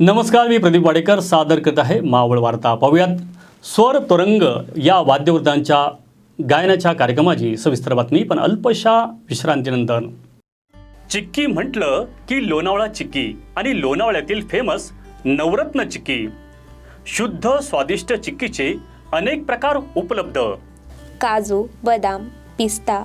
नमस्कार मी प्रदीप वाडेकर. सादर करत आहे मावळ वार्ता. पाहूयात. स्वर तरंग या वाद्यवृद्धांच्या गायनाच्या कार्यक्रमाची सविस्तर बातमी पण अल्पशा विश्रांतीनंतर. चिक्की म्हटलं की लोणावळा चिक्की आणि लोणावळ्यातील फेमस नवरत्न चिक्की. शुद्ध स्वादिष्ट चिक्कीचे अनेक प्रकार उपलब्ध. काजू बदाम पिस्ता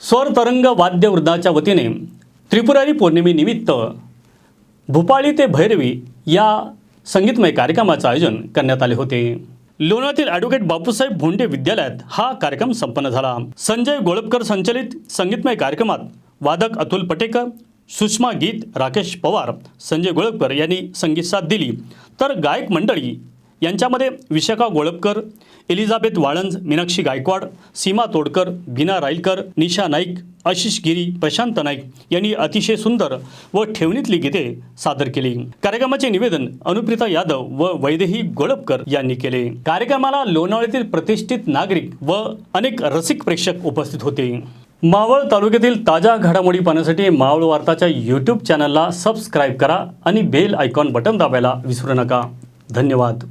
स्वर तरंग वाद्यवृंदाच्या वतीने त्रिपुरारी पौर्णिमेनिमित्त भूपाळी ते भैरवी या संगीतमय कार्यक्रमाचं आयोजन करण्यात आले होते. लोणातील ॲडव्होकेट बापूसाहेब भोंडे विद्यालयात हा कार्यक्रम संपन्न झाला. संजय गोळपकर संचलित संगीतमय कार्यक्रमात वादक अतुल पटेकर सुषमा गीत राकेश पवार संजय गोळपकर यांनी संगीत साथ दिली. तर गायक मंडळी यांच्यामध्ये विशाखा गोळपकर एलिझाबेथ वाळंज मीनाक्षी गायकवाड सीमा तोडकर बिना राईलकर निशा नाईक आशिष गिरी प्रशांत नाईक यांनी अतिशय सुंदर व ठेवणीतली गीते सादर केली. कार्यक्रमाचे निवेदन अनुप्रिता यादव व वैदेही गोळपकर यांनी केले. कार्यक्रमाला लोणावळ्यातील प्रतिष्ठित नागरिक व अनेक रसिक प्रेक्षक उपस्थित होते. मावळ तालुक्यातील ताज्या घडामोडी पाहण्यासाठी मावळ वार्ताच्या यूट्यूब चॅनलला सबस्क्राईब करा आणि बेल आयकॉन बटन दाबायला विसरू नका. धन्यवाद.